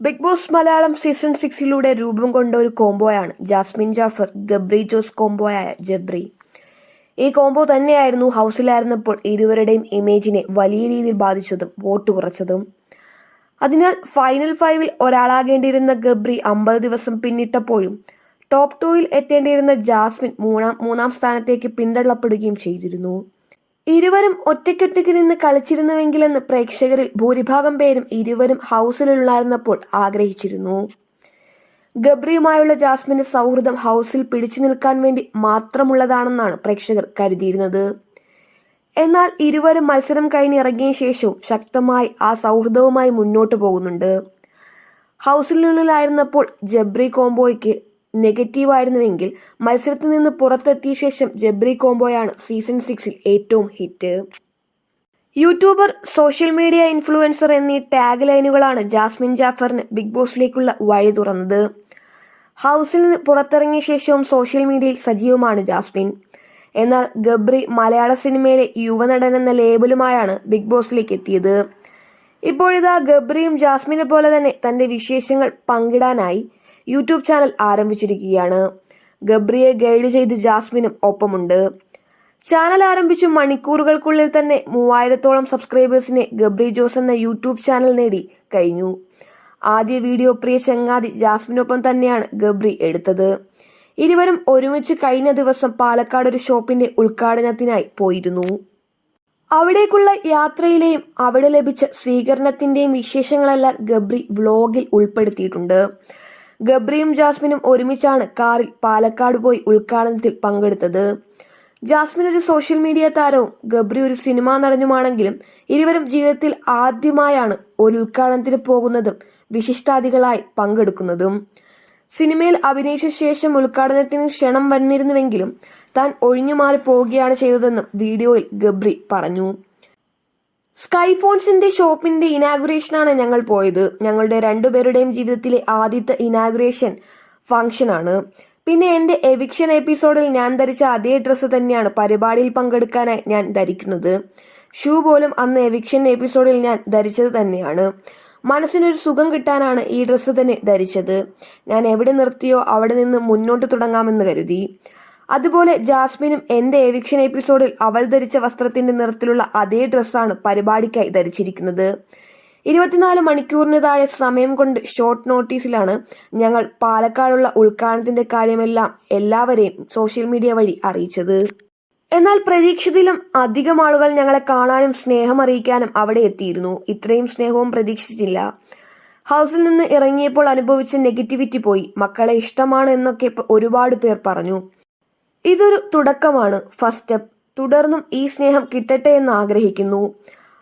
Big boss Malayalam season സിക്സിലൂടെ രൂപം കൊണ്ട ഒരു കോംബോയാണ് ജാസ്മിൻ ജാഫർ ഗബ്രി ജോസ് കോംബോയായ ജബ്രി. ഈ കോംബോ തന്നെയായിരുന്നു ഹൗസിലായിരുന്നപ്പോൾ ഇരുവരുടെയും ഇമേജിനെ വലിയ രീതിയിൽ ബാധിച്ചതും വോട്ട് കുറച്ചതും. അതിനാൽ ഫൈനൽ ഫൈവിൽ ഒരാളാകേണ്ടിയിരുന്ന ഗബ്രി അമ്പത് ദിവസം പിന്നിട്ടപ്പോഴും ടോപ്പ് ടൂവിൽ എത്തേണ്ടിയിരുന്ന ജാസ്മിൻ മൂന്നാം മൂന്നാം സ്ഥാനത്തേക്ക് പിന്തള്ളപ്പെടുകയും ചെയ്തിരുന്നു. ഇരുവരും ഒറ്റയ്ക്കൊറ്റയ്ക്ക് നിന്ന് കളിച്ചിരുന്നുവെങ്കിലെന്ന് പ്രേക്ഷകരിൽ ഭൂരിഭാഗം പേരും ഇരുവരും ഹൗസിലുള്ളായിരുന്നപ്പോൾ ആഗ്രഹിച്ചിരുന്നു. ഗബ്രിയുമായുള്ള ജാസ്മിന്റെ സൗഹൃദം ഹൗസിൽ പിടിച്ചു നിൽക്കാൻ വേണ്ടി മാത്രമുള്ളതാണെന്നാണ് പ്രേക്ഷകർ കരുതിയിരുന്നത്. എന്നാൽ ഇരുവരും മത്സരം കഴിഞ്ഞിറങ്ങിയ ശേഷവും ശക്തമായി ആ സൗഹൃദവുമായി മുന്നോട്ട് പോകുന്നുണ്ട്. ഹൗസിനുള്ളിലായിരുന്നപ്പോൾ ജബ്രി കോംബോയ്ക്ക് നെഗറ്റീവായിരുന്നുവെങ്കിൽ മത്സരത്തിൽ നിന്ന് പുറത്തെത്തിയ ശേഷം ജബ്രി കോംബോയാണ് സീസൺ സിക്സിൽ ഏറ്റവും hit. YouTuber social media influencer എന്നീ ടാഗ് ലൈനുകളാണ് ജാസ്മിൻ ജാഫറിന് ബിഗ് ബോസിലേക്കുള്ള വഴി തുറന്നത്. ഹൗസിൽ നിന്ന് പുറത്തിറങ്ങിയ ശേഷവും സോഷ്യൽ മീഡിയയിൽ സജീവമാണ് ജാസ്മിൻ. എന്നാൽ ഗബ്രി മലയാള സിനിമയിലെ യുവനടൻ എന്ന ലേബലുമായാണ് ബിഗ് ബോസിലേക്ക് എത്തിയത്. ഇപ്പോഴിതാ ഗബ്രിയും ജാസ്മിനെ പോലെ തന്നെ തന്റെ വിശേഷങ്ങൾ പങ്കിടാനായി യൂട്യൂബ് ചാനൽ ആരംഭിച്ചിരിക്കുകയാണ്. ഗബ്രിയെ ഗൈഡ് ചെയ്ത് ജാസ്മിനും ഒപ്പമുണ്ട്. ചാനൽ ആരംഭിച്ചു മണിക്കൂറുകൾക്കുള്ളിൽ തന്നെ മൂവായിരത്തോളം സബ്സ്ക്രൈബേഴ്സിനെ ഗബ്രി ജോസ് എന്ന യൂട്യൂബ് ചാനൽ നേടി കഴിഞ്ഞു. ആദ്യ വീഡിയോ പ്രിയ ചങ്ങാതി ജാസ്മിനൊപ്പം തന്നെയാണ് ഗബ്രി എടുത്തത്. ഇരുവരും ഒരുമിച്ച് കഴിഞ്ഞ ദിവസം പാലക്കാട് ഒരു ഷോപ്പിന്റെ ഉദ്ഘാടനത്തിനായി പോയിരുന്നു. അവിടേക്കുള്ള യാത്രയിലെയും അവിടെ ലഭിച്ച സ്വീകരണത്തിന്റെയും വിശേഷങ്ങളെല്ലാം ഗബ്രി വ്ലോഗിൽ ഉൾപ്പെടുത്തിയിട്ടുണ്ട്. ഗബ്രിയും ജാസ്മിനും ഒരുമിച്ചാണ് കാറിൽ പാലക്കാട് പോയി ഉദ്ഘാടനത്തിൽ പങ്കെടുത്തത്. ജാസ്മിൻ ഒരു സോഷ്യൽ മീഡിയ താരവും ഗബ്രി ഒരു സിനിമാ നടനുമാണെങ്കിലും ഇരുവരും ജീവിതത്തിൽ ആദ്യമായാണ് ഒരു ഉദ്ഘാടനത്തിന് പോകുന്നതും വിശിഷ്ടാതികളായി പങ്കെടുക്കുന്നതും. സിനിമയിൽ അഭിനയിച്ച ശേഷം ഉദ്ഘാടനത്തിന് ക്ഷണം വന്നിരുന്നുവെങ്കിലും താൻ ഒഴിഞ്ഞുമാറി പോവുകയാണ് ചെയ്തതെന്നും വീഡിയോയിൽ ഗബ്രി പറഞ്ഞു. സ്കൈഫോൺസിന്റെ ഷോപ്പിന്റെ ഇനാഗുറേഷനാണ് ഞങ്ങൾ പോയത്. ഞങ്ങളുടെ രണ്ടുപേരുടെയും ജീവിതത്തിലെ ആദ്യത്തെ ഇനാഗുറേഷൻ ഫംഗ്ഷനാണ്. പിന്നെ എന്റെ എവിക്ഷൻ എപ്പിസോഡിൽ ഞാൻ ധരിച്ച അതേ ഡ്രസ്സ് തന്നെയാണ് പരിപാടിയിൽ പങ്കെടുക്കാനായി ഞാൻ ധരിക്കുന്നത്. ഷൂ പോലും അന്ന് എവിക്ഷൻ എപ്പിസോഡിൽ ഞാൻ ധരിച്ചത് തന്നെയാണ്. മനസ്സിനൊരു സുഖം കിട്ടാനാണ് ഈ ഡ്രസ്സ് തന്നെ ധരിച്ചത്. ഞാൻ എവിടെ നിർത്തിയോ അവിടെ നിന്ന് മുന്നോട്ട് തുടങ്ങാമെന്ന് കരുതി. അതുപോലെ ജാസ്മിനും എന്റെ എവിക്ഷൻ എപ്പിസോഡിൽ അവൾ ധരിച്ച വസ്ത്രത്തിന്റെ നിറത്തിലുള്ള അതേ ഡ്രസ്സാണ് പരിപാടിക്കായി ധരിച്ചിരിക്കുന്നത്. ഇരുപത്തിനാല് മണിക്കൂറിന് താഴെ സമയം കൊണ്ട് ഷോർട്ട് നോട്ടീസിലാണ് ഞങ്ങൾ പാലക്കാടുള്ള ഉൾക്കാണത്തിന്റെ കാര്യമെല്ലാം എല്ലാവരെയും സോഷ്യൽ മീഡിയ വഴി അറിയിച്ചത്. എന്നാൽ പ്രതീക്ഷിച്ചതിലും അധികം ആളുകൾ ഞങ്ങളെ കാണാനും സ്നേഹം അറിയിക്കാനും അവിടെ എത്തിയിരുന്നു. ഇത്രയും സ്നേഹവും പ്രതീക്ഷിച്ചില്ല ഹൗസിൽ നിന്ന് ഇറങ്ങിയപ്പോൾ അനുഭവിച്ച നെഗറ്റിവിറ്റി പോയി. മക്കളെ ഇഷ്ടമാണ് എന്നൊക്കെ ഒരുപാട് പേർ പറഞ്ഞു. ഇതൊരു തുടക്കമാണ്. ഫസ്റ്റ് സ്റ്റെപ്പ് തുടർന്നും ഈ സ്നേഹം കിട്ടട്ടെ എന്ന് ആഗ്രഹിക്കുന്നു.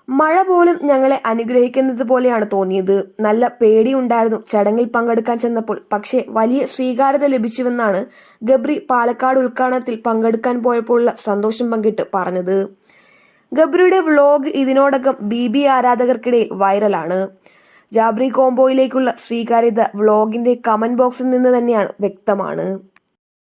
മഴ പോലും ഞങ്ങളെ അനുഗ്രഹിക്കുന്നത് പോലെയാണ് തോന്നിയത്. നല്ല പേടിയുണ്ടായിരുന്നു ചടങ്ങിൽ പങ്കെടുക്കാൻ ചെന്നപ്പോൾ. പക്ഷേ വലിയ സ്വീകാര്യത ലഭിച്ചുവെന്നാണ് ഗബ്രി പാലക്കാട് ഉദ്ഘാടനത്തിൽ പങ്കെടുക്കാൻ പോയപ്പോഴുള്ള സന്തോഷം പങ്കിട്ട് പറഞ്ഞത്. ഗബ്രിയുടെ വ്ലോഗ് ഇതിനോടകം ബി ബി ആരാധകർക്കിടയിൽ വൈറലാണ്. ജാബ്രി കോംബോയിലേക്കുള്ള സ്വീകാര്യത വ്ലോഗിന്റെ കമന്റ് ബോക്സിൽ നിന്ന് തന്നെയാണ് വ്യക്തമാണ്.